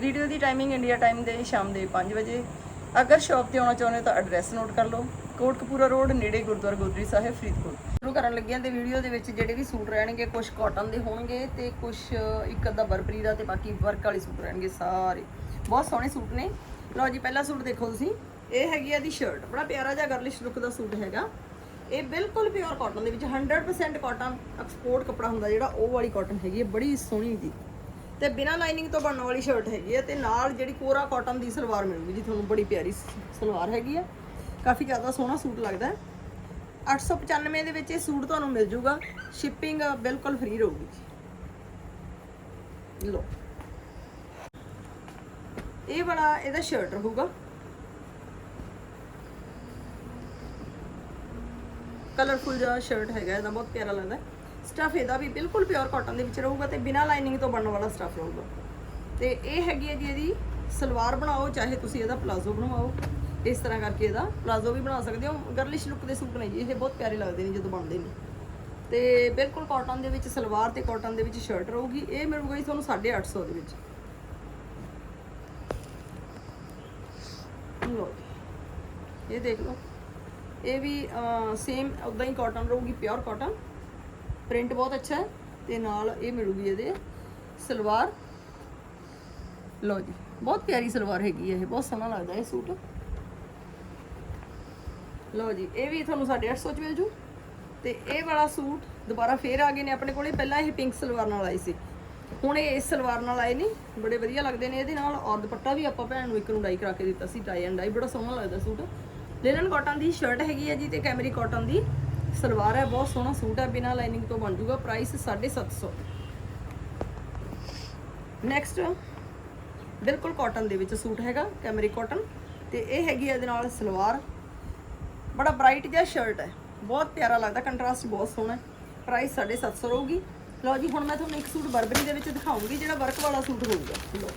Video ਦੀ timing India time ਦੇ ਸ਼ਾਮ ਦੇ 5 ਵਜੇ। ਅਗਰ ਸ਼ਾਪ ਤੇ ਆਉਣਾ ਚਾਹੁੰਦੇ ਹੋ ਤਾਂ ਐਡਰੈਸ ਨੋਟ ਕਰ ਲਓ। ਕੋਟਕਪੂਰਾ ਰੋਡ, ਨੇੜੇ ਗੁਰਦੁਆਰਾ ਗੋਦਰੀ ਸਾਹਿਬ, ਫਰੀਦਕੋਟ। ਸ਼ੁਰੂ ਕਰਨ ਲੱਗਿਆਂ ਤੇ ਵੀਡੀਓ ਦੇ ਵਿੱਚ ਜਿਹੜੇ ਵੀ ਸੂਟ ਰਹਿਣਗੇ ਕੁਝ ਕਾਟਨ ਦੇ ਹੋਣਗੇ ਤੇ ਕੁਝ ਇੱਕ ਅੱਧਾ ਬਰਬਰੀ ਦਾ ਤੇ ਬਾਕੀ ਵਰਕ ਵਾਲੇ ਸੂਟ ਰਹਿਣਗੇ ਸਾਰੇ। ਬਹੁਤ ਸੋਹਣੇ ਸੂਟ ਨੇ। ਲਓ ਜੀ, ਪਹਿਲਾ ਸੂਟ ਦੇਖੋ ਤੁਸੀਂ। ਇਹ ਹੈਗੀ ਆ ਦੀ ਸ਼ਰਟ ਬੜਾ ਪਿਆਰਾ ਜਿਹਾ ਗਰਲਿਸ਼ ਲੁੱਕ ਦਾ ਸੂਟ ਹੈਗਾ। ਇਹ ਬਿਲਕੁਲ ਪਿਓਰ ਕਾਟਨ ਦੇ ਵਿੱਚ 100% ਕਾਟਨ ਐਕਸਪੋਰਟ ਕੱਪੜਾ ਹੁੰਦਾ ਜਿਹੜਾ, ਉਹ ਵਾਲੀ ਕਾਟਨ ਹੈਗੀ ਹੈ ਬੜੀ ਸੋਹਣੀ ਜੀ। ਤੇ ਬਿਨਾਂ ਲਾਈਨਿੰਗ ਤੋਂ ਬਣਨ ਵਾਲੀ ਸ਼ਰਟ ਹੈਗੀ ਹੈ ਤੇ ਨਾਲ ਜਿਹੜੀ ਕੋਰਾ ਕਾਟਨ ਦੀ ਸਲਵਾਰ ਮਿਲੂਗੀ ਜੀ ਤੁਹਾਨੂੰ ਬੜੀ ਪਿਆਰੀ ਸਲਵਾਰ ਹੈਗੀ ਹੈ ਕਾਫੀ ਜ਼ਿਆਦਾ ਸੋਹਣਾ ਸੂਟ ਲੱਗਦਾ ਹੈ। 895 ਦੇ ਵਿੱਚ ਇਹ ਸੂਟ ਤੁਹਾਨੂੰ ਮਿਲ ਜੂਗਾ। ਸ਼ਿਪਿੰਗ ਬਿਲਕੁਲ ਫ੍ਰੀ ਰਹੂਗੀ। ਜੀ ਲੋ ਇਹ ਵਾਲਾ ਇਹਦਾ ਸ਼ਰਟ ਰਹੂਗਾ। ਕਲਰਫੁਲ ਜਿਹਾ ਸ਼ਰਟ ਹੈਗਾ, ਇਹਦਾ ਬਹੁਤ ਪਿਆਰਾ ਲੱਗਦਾ ਸਟਫ ਇਹਦਾ ਵੀ ਬਿਲਕੁਲ ਪਿਓਰ ਕਾਟਨ ਦੇ ਵਿੱਚ ਰਹੂਗਾ ਤੇ ਬਿਨਾਂ ਲਾਈਨਿੰਗ ਤੋਂ ਬਣਨ ਵਾਲਾ ਸਟਫ ਰਹੂਗਾ। ਤੇ ਇਹ ਹੈਗੀ ਹੈ ਜੀ ਇਹਦੀ ਸਲਵਾਰ ਬਣਾਓ, ਚਾਹੇ ਤੁਸੀਂ ਇਹਦਾ ਪਲਾਜ਼ੋ ਬਣਵਾਓ। ਇਸ ਤਰ੍ਹਾਂ ਕਰਕੇ ਇਹਦਾ ਪਲਾਜ਼ੋ ਵੀ ਬਣਾ ਸਕਦੇ ਹੋ। ਗਰਲਿਸ਼ ਲੁੱਕ ਦੇ ਸੂਟ ਨੇ ਜੀ, ਇਹ ਬਹੁਤ ਪਿਆਰੇ ਲੱਗਦੇ ਨੇ ਜਦੋਂ ਬਣਦੇ ਨੇ। ਤੇ ਬਿਲਕੁਲ ਕਾਟਨ ਦੇ ਵਿੱਚ, ਸਲਵਾਰ ਤੇ ਕਾਟਨ ਦੇ ਵਿੱਚ ਸ਼ਰਟ ਰਹੂਗੀ। ਇਹ ਮਿਲੂਗਾ ਜੀ ਤੁਹਾਨੂੰ 850 ਦੇ ਵਿੱਚ। ਲਓ ਇਹ ਦੇਖ ਲਓ। ਇਹ ਵੀ ਸੇਮ ਉਦਾਂ ਹੀ ਕਾਟਨ ਰਹੂਗੀ ਪਿਓਰ ਕਾਟਨ ਪ੍ਰਿੰਟ ਬਹੁਤ ਅੱਛਾ ਤੇ ਨਾਲ ਇਹ ਮਿਲੂਗੀ ਇਹਦੇ ਸਲਵਾਰ। ਲਓ ਜੀ, ਬਹੁਤ ਪਿਆਰੀ ਸਲਵਾਰ ਹੈਗੀ ਹੈ ਇਹ, ਬਹੁਤ ਸੋਹਣਾ ਲੱਗਦਾ ਇਹ ਸੂਟ। ਲਓ ਜੀ, ਇਹ ਵੀ ਤੁਹਾਨੂੰ 850 ਚ ਮਿਲ ਜੂ। ਤੇ ਇਹ ਵਾਲਾ ਸੂਟ ਦੁਬਾਰਾ ਫੇਰ ਆ ਗਏ ਨੇ ਆਪਣੇ ਕੋਲੇ, ਪਹਿਲਾਂ ਇਹ ਪਿੰਕ ਸਲਵਾਰ ਨਾਲ ਆਈ ਸੀ। ਹੁਣ ਇਹ ਇਸ ਸਲਵਾਰ ਨਾਲ ਆਏ ਨੇ, ਬੜੇ ਵਧੀਆ ਲੱਗਦੇ ਨੇ ਇਹਦੇ ਨਾਲ। ਔਰ ਦੁਪੱਟਾ ਵੀ ਆਪਾਂ ਭੈਣ ਨੂੰ ਇੱਕ ਨੂੰ ਡਾਈ ਕਰਾ ਕੇ ਦਿੱਤਾ ਸੀ ਟਾਈ ਐਂਡ ਡਾਈ ਬੜਾ ਸੋਹਣਾ ਲੱਗਦਾ ਸੂਟ। ਲਿਨਨ ਕਾਟਨ ਦੀ ਸ਼ਰਟ ਹੈਗੀ ਹੈ ਜੀ ਤੇ ਕੈਮਰੀ ਕਾਟਨ ਦੀ। ਸਲਵਾਰ ਹੈ, ਬਹੁਤ ਸੋਹਣਾ ਸੂਟ ਹੈ, ਬਿਨਾਂ ਲਾਈਨਿੰਗ ਤੋਂ ਬਣ ਜੂਗਾ ਪ੍ਰਾਈਸ 750 ਨੈਕਸਟ ਬਿਲਕੁਲ ਕਾਟਨ ਦੇ ਵਿੱਚ ਸੂਟ ਹੈਗਾ ਕੈਮਰੀ ਕਾਟਨ ਤੇ ਇਹ ਹੈਗੀ ਇਹਦੇ ਨਾਲ ਸਲਵਾਰ। ਬੜਾ ਬ੍ਰਾਈਟ ਜਿਹਾ ਸ਼ਰਟ ਹੈ, ਬਹੁਤ ਪਿਆਰਾ ਲੱਗਦਾ ਕੰਟਰਾਸਟ ਬਹੁਤ ਸੋਹਣਾ ਹੈ ਪ੍ਰਾਈਸ 750 ਰਹੂਗੀ। ਲਓ ਜੀ, ਹੁਣ ਮੈਂ ਤੁਹਾਨੂੰ ਇੱਕ ਸੂਟ ਬਰਬਰੀ ਦੇ ਵਿੱਚ ਦਿਖਾਉਂਗੀ, ਜਿਹੜਾ ਵਰਕ ਵਾਲਾ ਸੂਟ ਹੋਊਗਾ। ਲਓ,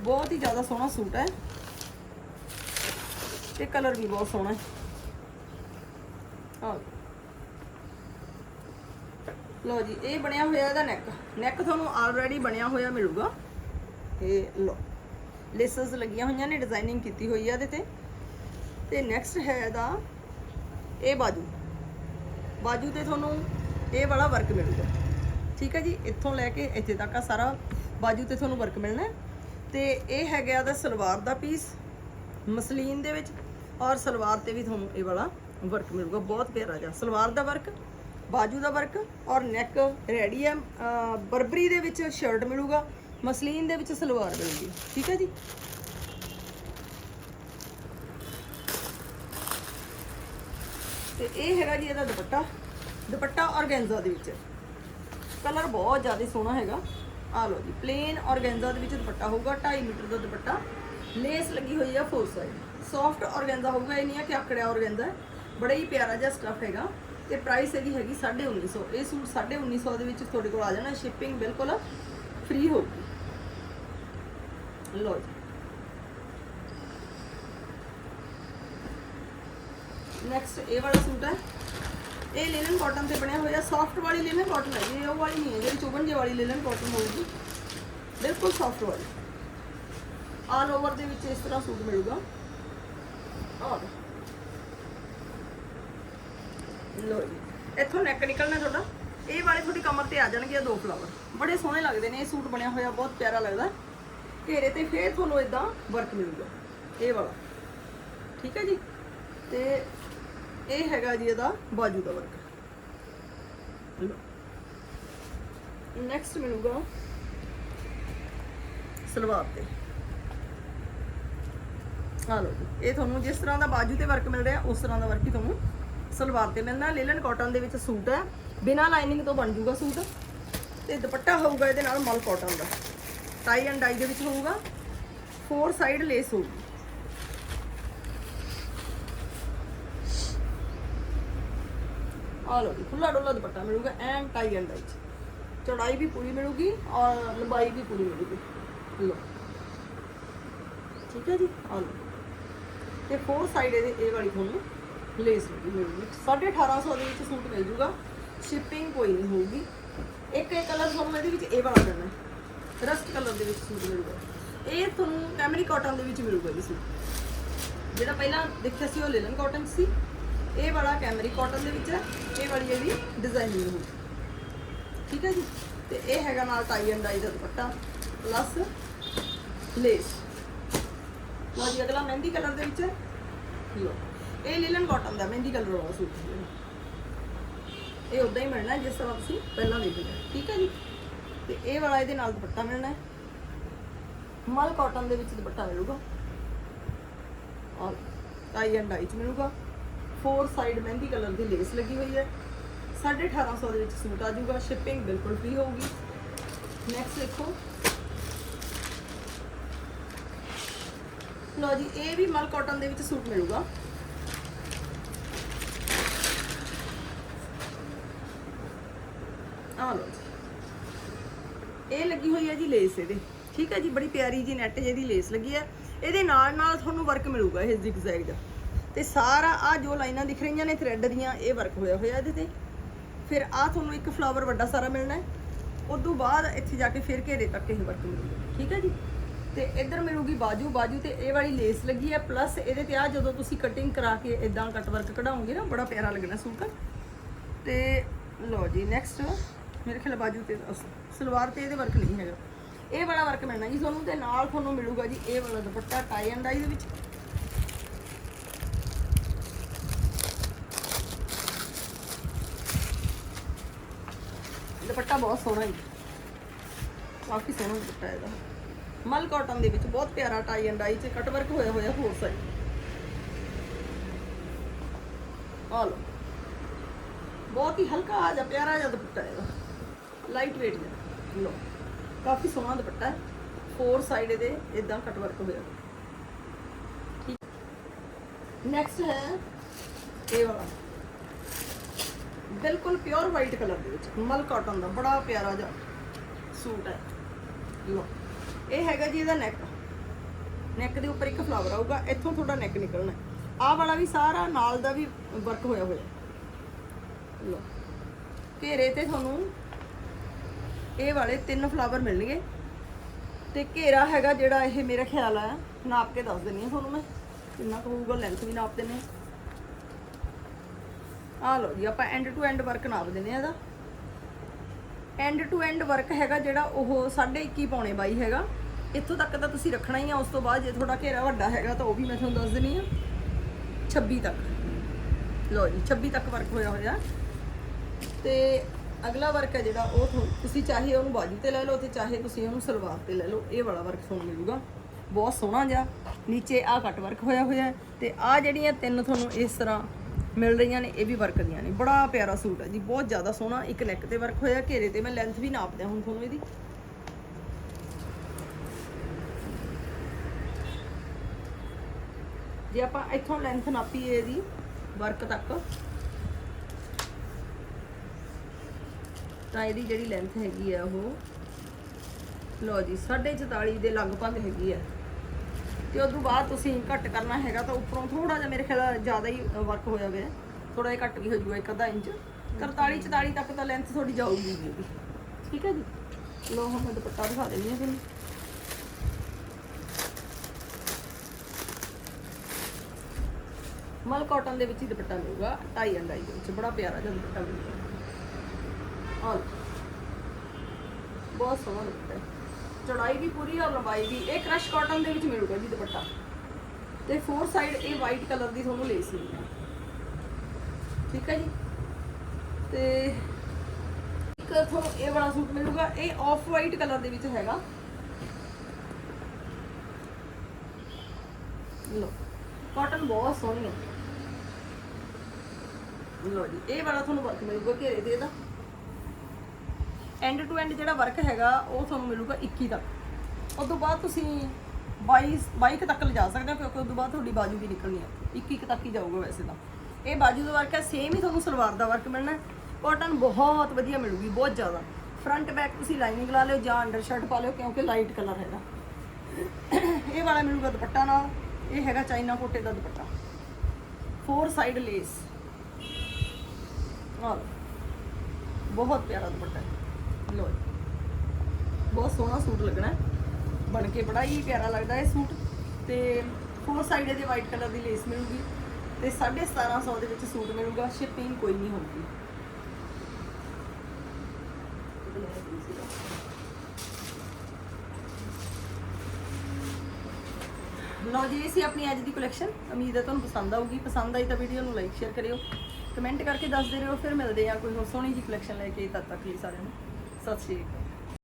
ਬਹੁਤ ਹੀ ਜ਼ਿਆਦਾ ਸੋਹਣਾ ਸੂਟ ਹੈ। ਤੇ ਕਲਰ ਵੀ ਬਹੁਤ ਸੋਹਣਾ ਹੈ। ਆਹ ਲਓ ਜੀ, ਇਹ ਬਣਿਆ ਹੋਇਆ ਇਹਦਾ ਨੈਕ ਨੈਕ ਤੁਹਾਨੂੰ ਆਲਰੇਡੀ ਬਣਿਆ ਹੋਇਆ ਮਿਲੂਗਾ। ਇਹ ਲਓ ਲੇਸਸ ਲੱਗੀਆਂ ਹੋਈਆਂ ਨੇ ਡਿਜ਼ਾਈਨਿੰਗ ਕੀਤੀ ਹੋਈ ਆ ਇਹਦੇ ਤੇ। ਤੇ ਨੈਕਸਟ ਹੈ ਇਹਦਾ ਇਹ ਬਾਜੂ। ਬਾਜੂ ਤੇ ਤੁਹਾਨੂੰ ਇਹ ਵਾਲਾ ਵਰਕ ਮਿਲੂਗਾ। ਠੀਕ ਹੈ ਜੀ, ਇੱਥੋਂ ਲੈ ਕੇ ਇੱਥੇ ਤੱਕ ਆ ਸਾਰਾ ਬਾਜੂ ਤੇ ਤੁਹਾਨੂੰ ਵਰਕ ਮਿਲਣਾ ਹੈ। ਤੇ ਇਹ ਹੈਗਾ ਇਹਦਾ ਸਲਵਾਰ ਦਾ ਪੀਸ ਮਸਲੀਨ ਦੇ ਵਿੱਚ। ਔਰ ਸਲਵਾਰ ਤੇ ਵੀ ਤੁਹਾਨੂੰ ਇਹ ਵਾਲਾ ਵਰਕ ਮਿਲੂਗਾ। ਬਹੁਤ ਪਿਆਰਾ ਜਿਹਾ ਸਲਵਾਰ ਦਾ ਵਰਕ ਬਾਜੂ ਦਾ ਵਰਕ ਔਰ ਨੈਕ ਰੈਡੀ ਹੈ। ਬਰਬਰੀ ਦੇ ਵਿੱਚ ਸ਼ਰਟ ਮਿਲੂਗਾ, ਮਸਲੀਨ ਦੇ ਵਿੱਚ ਸਲਵਾਰ ਮਿਲੂਗੀ। ਠੀਕ ਹੈ ਜੀ? ਤੇ ਇਹ ਹੈਗਾ ਜੀ ਇਹਦਾ ਦੁਪੱਟਾ। ਦੁਪੱਟਾ ਔਰਗੈਂਜ਼ਾ ਦੇ ਵਿੱਚ। ਕਲਰ ਬਹੁਤ ਜ਼ਿਆਦਾ ਸੋਹਣਾ ਹੈਗਾ। ਆ ਲਓ ਜੀ ਪਲੇਨ ਔਰਗੈਂਜ਼ਾ ਦੇ ਵਿੱਚ ਦੁਪੱਟਾ ਹੋਊਗਾ 2.5 ਮੀਟਰ ਦਾ ਦੁਪੱਟਾ। ਲੇਸ ਲੱਗੀ ਹੋਈ ਆ ਫੋਰ ਸਾਈਡ ਸੌਫਟ ਔਰਗੈਂਜ਼ਾ ਹੋਊਗਾ, ਇਹ ਨਹੀਂ ਆ ਕਿ ਆਕੜਿਆ ਔਰਗੈਂਜ਼ਾ ਹੈ। ਬੜਾ ਹੀ ਪਿਆਰਾ ਜਿਹਾ ਸਟਫ ਹੈਗਾ। ਤੇ ਪ੍ਰਾਈਸ ਇਹਦੀ ਹੈਗੀ 1950 ਇਹ ਸੂਟ 1950 ਦੇ ਵਿੱਚ ਤੁਹਾਡੇ ਕੋਲ ਆ ਜਾਣਾ ਸ਼ਿਪਿੰਗ ਬਿਲਕੁਲ ਫ੍ਰੀ ਹੋਊਗੀ। ਲਓ ਜੀ। ਨੈਕਸਟ ਇਹ ਵਾਲਾ ਸੂਟ ਹੈ। ਇਹ ਲਿਨਨ ਕਾਟਨ ਤੇ ਬਣਿਆ ਹੋਇਆ ਸੌਫਟ ਵਾਲੀ ਲਿਨਨ ਕਾਟਨ ਹੈ ਇਹ ਉਹ ਵਾਲੀ ਨਹੀਂ ਹੈ, ਜਿਹੜੀ ਚੁਬਨ ਜੇ ਵਾਲੀ ਲਿਨਨ ਕਾਟਨ ਹੋਊਗੀ। ਬਿਲਕੁਲ ਸੌਫਟ ਵਾਲੀ। ਆਲ ਓਵਰ ਦੇ ਵਿੱਚ ਇਸ ਤਰ੍ਹਾਂ ਸੂਟ ਮਿਲੂਗਾ। ਆਹ ਲੋ ਜੀ। ਇੱਥੋਂ ਨੈਕ ਨਿਕਲਣਾ ਤੁਹਾਡਾ। ਇਹ ਵਾਲੇ ਤੁਹਾਡੀ ਕਮਰ ਤੇ ਆ ਜਾਣਗੇ ਦੋ ਫਲਾਵਰ ਬੜੇ ਸੋਹਣੇ ਲੱਗਦੇ ਨੇ, ਇਹ ਸੂਟ ਬਣਿਆ ਹੋਇਆ, ਬਹੁਤ ਪਿਆਰਾ ਲੱਗਦਾ। ਘੇਰੇ ਤੇ ਫੇਰ ਤੁਹਾਨੂੰ ਇਦਾਂ ਵਰਕ ਮਿਲੂਗਾ। ਇਹ ਵਾਲਾ। ਠੀਕ ਹੈ ਜੀ? ਤੇ ਇਹ ਹੈਗਾ ਜੀ ਇਹਦਾ ਬਾਜੂ ਦਾ ਵਰਕ ਨੈਕਸਟ ਮਿਲੂਗਾ ਸਲਵਾਰ ਤੇ। ਆ ਲਓ ਜੀ। ਇਹ ਤੁਹਾਨੂੰ ਜਿਸ ਤਰ੍ਹਾਂ ਦਾ ਬਾਜੂ ਤੇ ਵਰਕ ਮਿਲ ਰਿਹਾ, ਉਸ ਤਰ੍ਹਾਂ ਦਾ ਵਰਕ ਹੀ ਤੁਹਾਨੂੰ ਸਲਵਾਰ ਤੇ ਮਿਲਣਾ ਲੇਲਨ ਕਾਟਨ ਦੇ ਵਿੱਚ ਸੂਟ ਹੈ। ਬਿਨਾਂ ਲਾਈਨਿੰਗ ਤੋਂ ਬਣ ਜੂਗਾ ਸੂਟ ਤੇ ਦੁਪੱਟਾ ਹੋਊਗਾ ਇਹਦੇ ਨਾਲ ਮਲ ਕਾਟਨ ਦਾ। ਟਾਈ ਐਂਡ ਡਾਈ ਦੇ ਵਿੱਚ ਹੋਊਗਾ। ਫੋਰ ਸਾਈਡ ਲੇਸ ਹੋਊਗੀ। ਆ ਖੁੱਲਾ ਡੋਲਾ ਦੁਪੱਟਾ ਮਿਲੂਗਾ ਐਂਡ ਟਾਈ ਐਂਡ ਡਾਈ ਚੌੜਾਈ ਵੀ ਪੂਰੀ ਮਿਲੂਗੀ ਔਰ ਲੰਬਾਈ ਵੀ ਪੂਰੀ ਮਿਲੂਗੀ। ਲੋ ਠੀਕ ਹੈ ਜੀ ਆ ਤੇ ਫੋਰ ਸਾਈਡ ਇਹਦੇ ਇਹ ਵਾਲੀ ਤੁਹਾਨੂੰ ਲੇਸ ਲੱਗੀ ਮਿਲੂਗੀ 1850 ਦੇ ਵਿੱਚ ਸੂਟ ਮਿਲ ਜੂਗਾ। ਸ਼ਿਪਿੰਗ ਕੋਈ ਨਹੀਂ ਹੋਊਗੀ। ਇੱਕ ਇੱਕ ਕਲਰ ਤੁਹਾਨੂੰ ਇਹਦੇ ਵਿੱਚ ਇਹ ਵਾਲਾ ਦੇਣਾ ਰਸਟ ਕਲਰ ਦੇ ਵਿੱਚ ਸੂਟ ਮਿਲੂਗਾ। ਇਹ ਤੁਹਾਨੂੰ ਕੈਮਰੀ ਕਾਟਨ ਦੇ ਵਿੱਚ ਮਿਲੂਗਾ ਜੀ ਸੂਟ। ਜਿਹੜਾ ਪਹਿਲਾਂ ਦੇਖਿਆ ਸੀ ਉਹ ਲਿਲਨ ਕਾਟਨ ਸੀ। ਇਹ ਵਾਲਾ ਕੈਮਰੀ ਕਾਟਨ ਦੇ ਵਿੱਚ ਹੈ। ਇਹ ਵਾਲੀ ਜਿਹੜੀ ਡਿਜ਼ਾਈਨਿੰਗ ਹੋਊਗੀ। ਠੀਕ ਹੈ ਜੀ? ਤੇ ਇਹ ਹੈਗਾ ਨਾਲ ਟਾਈ ਐਂਡ ਡਾਈ ਦਾ ਦੁਪੱਟਾ ਪਲੱਸ ਲੇਸ ਲਓ ਜੀ, ਅਗਲਾ ਮਹਿੰਦੀ ਕਲਰ ਦੇ ਵਿੱਚ ਹੈ। ਲਓ। ਇਹ ਲਿਲਨ ਕਾਟਨ ਦਾ, ਮਹਿੰਦੀ ਕਲਰ ਵਾਲਾ ਸੂਟ ਹੈ ਇਹ ਉਦਾਂ ਹੀ ਮਿਲਣਾ, ਜਿਸ ਤਰ੍ਹਾਂ ਤੁਸੀਂ ਪਹਿਲਾਂ ਦੇਖਿਆ ਠੀਕ ਹੈ ਜੀ? ਤੇ ਇਹ ਵਾਲਾ ਇਹਦੇ ਨਾਲ ਦੁਪੱਟਾ ਮਿਲਣਾ ਹੈ। ਮਲ ਕਾਟਨ ਦੇ ਵਿੱਚ ਦੁਪੱਟਾ ਮਿਲੂਗਾ। ਔਰ ਟਾਈ ਐਂਡ ਡਾਈ ਚ ਮਿਲੂਗਾ। ਫੋਰ ਸਾਈਡ ਮਹਿੰਦੀ ਕਲਰ ਦੀ ਲੇਸ ਲੱਗੀ ਹੋਈ ਹੈ। 1850 ਦੇ ਵਿੱਚ ਸੂਟ ਆ ਜਾਊਗਾ। ਸ਼ਿਪਿੰਗ ਬਿਲਕੁਲ ਫ੍ਰੀ ਹੋਊਗੀ। ਨੈਕਸਟ ਦੇਖੋ। ਲੋ ਜੀ, ਇਹ ਵੀ ਮਲ ਕਾਟਨ ਦੇ ਵਿੱਚ ਸੂਟ ਮਿਲੂਗਾ ਆ ਲੋ ਜੀ ਇਹ ਲੱਗੀ ਹੋਈ ਹੈ ਜੀ ਲੇਸ ਇਹਦੇ। ਠੀਕ ਹੈ ਜੀ, ਬੜੀ ਪਿਆਰੀ ਜੀ ਨੈਟ ਜਿਹਦੀ ਲੇਸ ਲੱਗੀ ਹੈ ਇਹਦੇ ਨਾਲ ਨਾਲ ਤੁਹਾਨੂੰ ਵਰਕ ਮਿਲੂਗਾ ਇਹ ਜ਼ਿਗਜ਼ੈਗ ਦਾ। ਤੇ ਸਾਰਾ ਆ ਜੋ ਲਾਈਨਾਂ ਦਿਖ ਰਹੀਆਂ ਨੇ ਥ੍ਰੈਡ ਦੀਆਂ, ਇਹ ਵਰਕ ਹੋਇਆ ਹੋਇਆ ਇਹਦੇ ਤੇ। ਫਿਰ ਆ ਤੁਹਾਨੂੰ ਇੱਕ ਫਲਾਵਰ ਵੱਡਾ ਸਾਰਾ ਮਿਲਣਾ ਹੈ। ਤੋਂ ਬਾਅਦ ਇੱਥੇ ਜਾ ਕੇ ਫਿਰ ਘੇਰੇ ਤੱਕ ਇਹ ਵਰਕ ਮਿਲੂਗਾ। ਠੀਕ ਹੈ ਜੀ? ਤੇ ਇੱਧਰ ਮਿਲੂਗੀ ਬਾਜੂ। ਬਾਜੂ ਤੇ ਇਹ ਵਾਲੀ ਲੇਸ ਲੱਗੀ ਹੈ ਪਲੱਸ ਇਹਦੇ ਤੇ ਆ ਜਦੋਂ ਤੁਸੀਂ ਕਟਿੰਗ ਕਰਾ ਕੇ ਇਦਾਂ ਕੱਟ ਵਰਕ ਕਢਾਉਂਗੇ ਨਾ, ਬੜਾ ਪਿਆਰਾ ਲੱਗਣਾ ਸੂਟ। ਤੇ ਲਓ ਜੀ ਨੈਕਸਟ ਮੇਰੇ ਖਿਆਲ ਬਾਜੂ ਤੇ ਅਸ- ਸਲਵਾਰ ਤੇ ਇਹਦੇ ਵਰਕ ਨਹੀਂ ਹੈਗਾ। ਇਹ ਵਾਲਾ ਵਰਕ ਮਿਲਣਾ ਜੀ ਤੁਹਾਨੂੰ ਤੇ ਨਾਲ ਤੁਹਾਨੂੰ ਮਿਲੂਗਾ ਜੀ, ਇਹ ਵਾਲਾ ਦੁਪੱਟਾ ਟਾਈ ਐਂਡ ਡਾਈ ਦੇ ਵਿੱਚ। ਦੁਪੱਟਾ ਬਹੁਤ ਸੋਹਣਾ ਜੀ। ਕਾਫੀ ਸੋਹਣਾ ਦੁਪੱਟਾ ਇਹਦਾ। ਮਲ ਕਾਟਨ ਦੇ ਵਿੱਚ ਬਹੁਤ ਪਿਆਰਾ ਟਾਈ ਐਂਡ ਡਾਈ ਚ ਕਟ ਵਰਕ ਹੋਇਆ ਹੋਇਆ ਹੋਰ ਸਾਈਡ ਆ ਲਓ। ਬਹੁਤ ਹੀ ਹਲਕਾ ਆ ਪਿਆਰਾ ਜਿਹਾ ਦੁਪੱਟਾ ਇਹਦਾ। ਲਾਈਟ weight ਜਿਹਾ ਲਓ, ਕਾਫੀ ਸੋਹਣਾ ਦੁਪੱਟਾ ਹੈ। ਫੋਰ ਸਾਈਡ ਇਹਦੇ ਇਦਾਂ ਕਟ ਵਰਕ ਹੋਇਆ ਠੀਕ ਨੈਕਸਟ ਹੈ ਇਹ ਵਾਲਾ। ਬਿਲਕੁਲ ਪਿਓਰ ਵਾਈਟ ਕਲਰ ਦੇ ਵਿੱਚ। ਮਲ ਕਾਟਨ ਦਾ, ਬੜਾ ਪਿਆਰਾ ਜਿਹਾ ਸੂਟ ਹੈ। ਲਓ, ਇਹ ਹੈਗਾ ਜੀ ਇਹਦਾ ਨੈਕ ਨੈਕ ਦੇ ਉੱਪਰ ਇੱਕ ਫਲਾਵਰ ਆਊਗਾ, ਇੱਥੋਂ ਤੁਹਾਡਾ ਨੈਕ ਨਿਕਲਣਾ ਆਹ ਵਾਲਾ ਵੀ ਸਾਰਾ ਨਾਲ ਦਾ ਵੀ ਵਰਕ ਹੋਇਆ ਹੋਇਆ। ਲਓ, ਘੇਰੇ ਤੇ ਤੁਹਾਨੂੰ ਇਹ ਵਾਲੇ ਤਿੰਨ ਫਲਾਵਰ ਮਿਲਣਗੇ। ਤੇ ਘੇਰਾ ਹੈਗਾ ਜਿਹੜਾ ਇਹ ਮੇਰਾ ਖਿਆਲ ਆ। ਨਾਪ ਕੇ ਦੱਸ ਦਿੰਨੀ ਆ ਤੁਹਾਨੂੰ ਮੈਂ। ਕਿੰਨਾ ਕੁ ਹੋਊਗਾ ਲੈਂਥ ਵੀ ਨਾਪ ਦਿੰਨੇ ਆ ਆਹ ਲਓ ਜੀ, ਆਪਾਂ ਐਂਡ ਟੂ ਐਂਡ ਵਰਕ ਨਾਪ ਦਿੰਨੇ ਆ ਇਹਦਾ। ਐਂਡ ਟੂ ਐਂਡ ਵਰਕ ਹੈਗਾ ਜਿਹੜਾ ਉਹ 21.5 ਪੌਣੇ 22 ਹੈਗਾ। ਇੱਥੋਂ ਤੱਕ ਤਾਂ ਤੁਸੀਂ ਰੱਖਣਾ ਹੀ ਆ, ਉਸ ਤੋਂ ਬਾਅਦ ਜੇ ਤੁਹਾਡਾ ਘੇਰਾ ਵੱਡਾ ਹੈਗਾ ਤਾਂ ਉਹ ਵੀ ਮੈਂ ਤੁਹਾਨੂੰ ਦੱਸ ਦਿੰਨੀ ਆ 26 ਤੱਕ। ਲਓ ਜੀ 26 ਤੱਕ ਵਰਕ ਹੋਇਆ ਹੋਇਆ। ਤੇ ਅਗਲਾ ਵਰਕ ਹੈ ਜਿਹੜਾ ਉਹ ਤੁਹਾ- ਤੁਸੀਂ ਚਾਹੇ ਉਹਨੂੰ ਬਾਜੂ ਤੇ ਲੈ ਲਓ ਤੇ ਚਾਹੇ ਤੁਸੀਂ ਉਹਨੂੰ ਸਲਵਾਰ ਤੇ ਲੈ ਲਓ, ਇਹ ਵਾਲਾ ਵਰਕ ਤੁਹਾਨੂੰ ਮਿਲੂਗਾ ਬਹੁਤ ਸੋਹਣਾ ਜਿਹਾ। ਨੀਚੇ ਆਹ ਕੱਟ ਵਰਕ ਹੋਇਆ ਹੋਇਆ ਹੈ ਤੇ ਆਹ ਜਿਹੜੀਆਂ ਤਿੰਨ ਤੁਹਾਨੂੰ ਇਸ ਤਰ੍ਹਾਂ ਮਿਲ ਰਹੀਆਂ ਨੇ, ਇਹ ਵੀ ਵਰਕ ਦੀਆਂ ਨੇ। ਬੜਾ ਪਿਆਰਾ ਸੂਟ ਹੈ ਜੀ, ਬਹੁਤ ਜ਼ਿਆਦਾ ਸੋਹਣਾ। ਇੱਕ ਨੈਕ ਤੇ ਵਰਕ ਹੋਇਆ, ਘੇਰੇ ਤੇ ਮੈਂ ਲੈਂਥ ਵੀ ਨਾਪ ਦਿਆਂ ਹੁਣ ਤੁਹਾਨੂੰ ਇਹਦੀ। ਜੇ ਆਪਾਂ ਇੱਥੋਂ ਲੈਂਥ ਨਾਪੀਏ ਇਹਦੀ ਵਰਕ ਤੱਕ ਤਾਂ ਇਹਦੀ ਜਿਹੜੀ ਲੈਂਥ ਹੈਗੀ ਆ ਉਹ, ਲਓ ਜੀ 44.5 ਦੇ ਲਗਭਗ ਹੈਗੀ ਆ। ਤੇ ਤੋਂ ਬਾਅਦ ਤੁਸੀਂ ਘੱਟ ਕਰਨਾ ਹੈਗਾ ਤਾਂ ਉੱਪਰੋਂ ਥੋੜਾ ਜਿਹਾ ਮੇਰੇ ਖਿਆਲ ਜ਼ਿਆਦਾ ਹੀ ਵਰਕ ਹੋਇਆ ਹੋਇਆ। ਥੋੜਾ ਜਿਹਾ ਘੱਟ ਵੀ ਹੋ ਜਾਊਗਾ ਇੱਕ ਅੱਧਾ ਇੰਚ। 43 44 ਤੱਕ ਤਾਂ ਲੈਂਥ ਥੋੜੀ ਜਾਊਗੀ ਜੀ। ਠੀਕ ਹੈ ਜੀ? ਲੋ ਹੁਣ ਮੈਂ ਦੁਪੱਟਾ ਦਿਖਾ ਦਿੰਦੀ ਹਾਂ ਤੁਹਾਨੂੰ। ਮਲ ਕਾਟਨ ਦੇ ਵਿੱਚ ਹੀ ਦੁਪੱਟਾ ਮਿਲੂਗਾ। ਟਾਈ ਐਂਡ ਦੇ ਵਿੱਚ। ਬੜਾ ਪਿਆਰਾ ਜਿਹਾ ਦੁਪੱਟਾ ਮਿਲੂਗਾ। ਆਹ ਬਹੁਤ ਸੋਹਣਾ ਦੁਪੱਟਾ ਹੈ। ਚੌੜਾਈ ਵੀ ਪੂਰੀ ਔਰ ਲੰਬਾਈ ਵੀ। ਇਹ ਕ੍ਰਸ਼ ਕਾਟਨ ਦੇ ਵਿੱਚ ਮਿਲੂਗਾ ਜੀ ਦੁਪੱਟਾ। ਤੇ ਫੋਰ ਸਾਈਡ ਇਹ ਵਾਈਟ ਕਲਰ ਦੀ ਤੁਹਾਨੂੰ ਲੇਸ ਮਿਲੂਗੀ। ਠੀਕ ਹੈ ਜੀ? ਤੇ ਇੱਕ ਤੁਹਾਨੂੰ ਇਹ ਵਾਲਾ ਸੂਟ ਮਿਲੂਗਾ। ਇਹ ਆਫ ਵਾਈਟ ਕਲਰ ਦੇ ਵਿੱਚ ਹੈਗਾ। ਲੋ ਕਾਟਨ ਬਹੁਤ ਸੋਹਣੀ ਹੈ। ਲੋ ਜੀ, ਇਹ ਵਾਲਾ ਤੁਹਾਨੂੰ ਵਰਕ ਮਿਲੂਗਾ ਘੇਰੇ ਦੇ ਇਹਦਾ। ਐਂਡ ਟੂ ਐਂਡ ਜਿਹੜਾ ਵਰਕ ਹੈਗਾ, ਉਹ ਤੁਹਾਨੂੰ ਮਿਲੂਗਾ 21 ਤੱਕ। ਉਸ ਤੋਂ ਬਾਅਦ ਤੁਸੀਂ 22 22 ਤੱਕ ਲਿਜਾ ਸਕਦੇ ਹੋ, ਕਿਉਂਕਿ ਉਸ ਤੋਂ ਬਾਅਦ ਤੁਹਾਡੀ ਬਾਜੂ ਵੀ ਨਿਕਲਣੀ ਹੈ ਇੱਕ ਇੱਕ ਤੱਕ ਹੀ ਜਾਊਗਾ ਵੈਸੇ ਤਾਂ। ਇਹ ਬਾਜੂ ਦਾ ਵਰਕ ਹੈ ਸੇਮ ਹੀ ਤੁਹਾਨੂੰ ਸਲਵਾਰ ਦਾ ਵਰਕ ਮਿਲਣਾ ਕਾਟਨ ਬਹੁਤ ਵਧੀਆ ਮਿਲੂਗੀ, ਬਹੁਤ ਜ਼ਿਆਦਾ। ਫਰੰਟ ਬੈਕ ਤੁਸੀਂ ਲਾਈਨਿੰਗ ਲਾ ਲਿਓ ਜਾਂ ਅੰਡਰ ਸ਼ਰਟ ਪਾ ਲਿਓ, ਕਿਉਂਕਿ ਲਾਈਟ ਕਲਰ ਹੈਗਾ। ਇਹ ਵਾਲਾ ਮਿਲੂਗਾ ਦੁਪੱਟਾ ਨਾਲ। ਇਹ ਹੈਗਾ ਚਾਈਨਾ ਕੋਟੇ ਦਾ ਦੁਪੱਟਾ। ਫੋਰ ਸਾਈਡ ਲੇਸ ਆਹ ਬਹੁਤ ਪਿਆਰਾ ਦੁਪੱਟਾ ਹੈ। ਲੋ ਬਹੁਤ ਸੋਹਣਾ ਸੂਟ ਲੱਗਣਾ ਹੈ। ਬਣ ਕੇ ਬੜਾ ਹੀ ਪਿਆਰਾ ਲੱਗਦਾ ਹੈ ਸੂਟ। ਤੇ ਫੋਰ ਸਾਈਡ ਇਹਦੇ ਵਾਈਟ ਕਲਰ ਦੀ ਲੇਸ ਮਿਲੂਗੀ। ਤੇ 1750 ਦੇ ਵਿੱਚ ਸੂਟ ਮਿਲੂਗਾ। ਸ਼ਿਪਿੰਗ ਕੋਈ ਨਹੀਂ ਹੋਊਗੀ। ਲਓ ਜੀ, ਇਹ ਸੀ ਆਪਣੀ ਅੱਜ ਦੀ ਕਲੈਕਸ਼ਨ ਉਮੀਦ ਹੈ ਤੁਹਾਨੂੰ ਪਸੰਦ ਆਊਗੀ। ਪਸੰਦ ਆਈ ਤਾਂ ਵੀਡੀਓ ਨੂੰ ਲਾਈਕ ਸ਼ੇਅਰ ਕਰਿਓ। ਕਮੈਂਟ ਕਰਕੇ ਦੱਸਦੇ ਰਹੋ। ਫਿਰ ਮਿਲਦੇ ਆ ਕੋਈ ਹੋਰ ਸੋਹਣੀ ਜੀ ਕਲੈਕਸ਼ਨ ਲੈ ਕੇ। ਤਦ ਤੱਕ ਲਈ ਸਾਰਿਆਂ ਨੂੰ। 再吃一